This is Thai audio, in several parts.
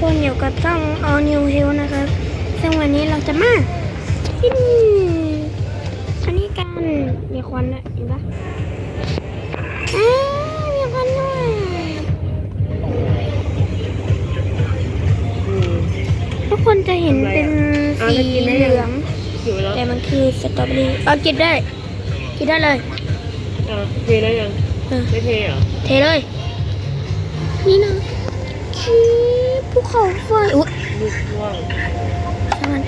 คนอยู่กับช่อง All New Hill นะครับ ซึ่งวันนี้เราจะมาที่นี่อันนี้กันมีควันด้วยเห็นปะอ้าวมีควันด้วยอืมทุกคนจะเห็นเป็นเอาสีแล้วกินได้เหยังลืองอยู่แล้วแต่มันคือสตรอเบอรี่เอากินได้ กินได้เลยอะเทได้ยังเออไม่เทเหรอเทเลย นี่นะชี ภูเขาไฟอุ๊ยลูกว่างชัน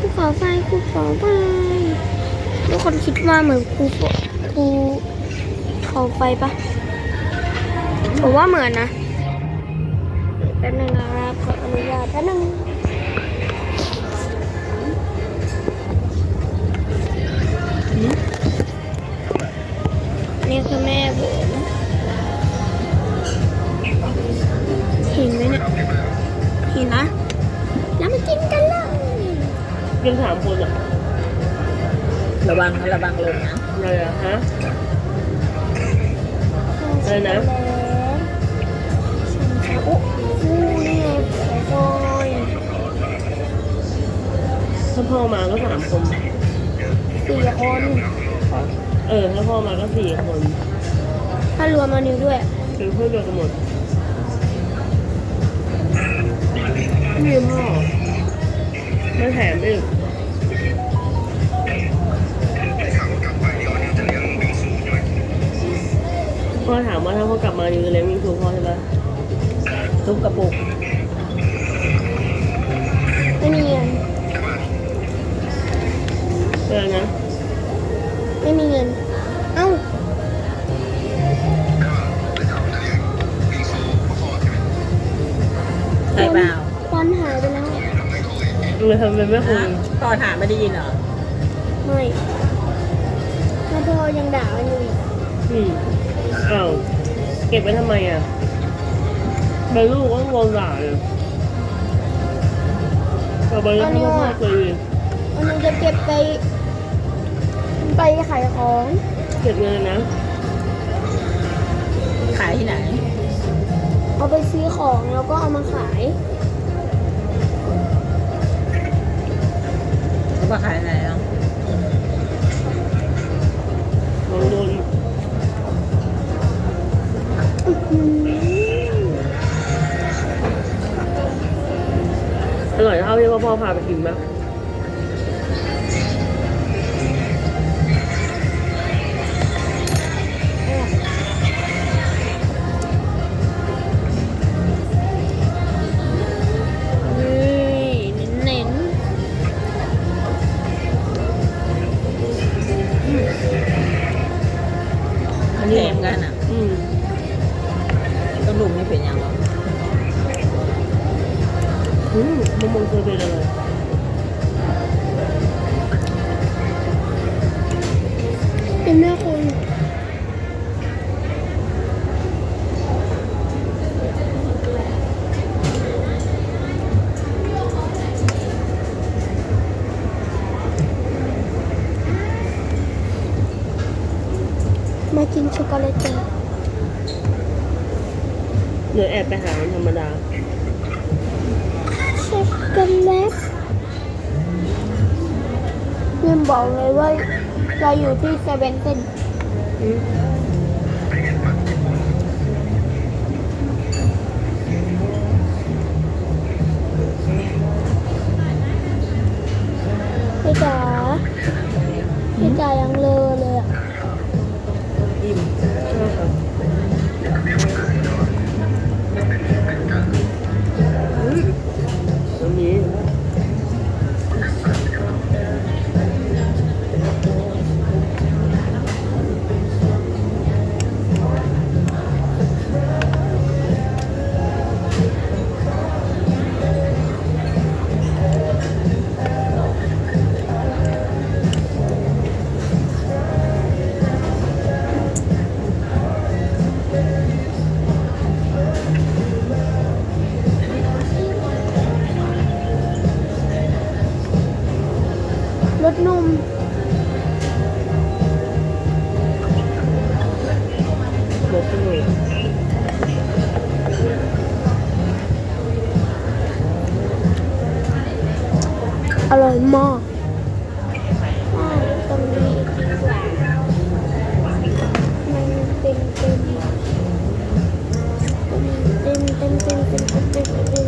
ภูเขาไฟภูเขาไฟทุกคนคิดว่าเหมือนภูภูเขาไฟปะผมว่าเหมือนนะแป๊บนึงนะครับขออนุญาตแป๊บนึงนี่คือแม่ผม ห็นไหมเนี่ยเห็นนะ แล้วมากินกันเลยยังถามคนอะระวังนะระวังลงนะอะไรอะฮะ อะไรนะ โอ้โหนี่ไงโอ้ยถ้าพ่อมาก็สามคน สี่คน เออ ถ้าพ่อมาก็สี่คน ถ้ารวมมานิวด้วยเป็นเพื่อนเดียวกันหมด นี่พ่อไม่แถมอีกพ่อถามว่าถ้าพ่อกลับมาอยู่จะเลี้ยงมิงซูพ่อใช่ปะทุกกระปุกไม่มีเงินเออนะ ใช่เปล่าควันหายไปแล้วเลยทำเป็นไม่คุยพ่อถาไม่ได้ยินเหรอ ไม่แล้วพ่อยังด่ากันอยู่อีกอืมอ้าวเก็บไว้ทำไมอะเป็นลูกก็โดนด่าเลยเอาไปแล้วพ่อพ่อเคยวันนึงจะเก็บไปไปขายของ เก็บเงินนะ ขายที่ไหน เอาไปซื้อของแล้วก็เอามาขายเขาบอกขายไหนอะลองโดนอื้อหืออร่อยเท่าที่ว่าพ่อพาไปกินไหม อืมมะม่วงเคยเป็นอะไรๆเป็นแม่คุณมากินช็อกโกแลตกันเดี๋ยวแอบไปหามันธรรมดา บอกเลยว่าเราอยู่ที่เซเว่นเซน อร่อยมากตรงนี้มันเป็นเป็นเป็นเป็นเป็นเป็นเป็นเป็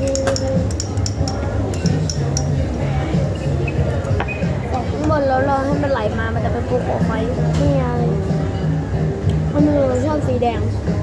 นบนแล้วรอให้มันไหลมา มันจะเป็นภูเขาไม Down.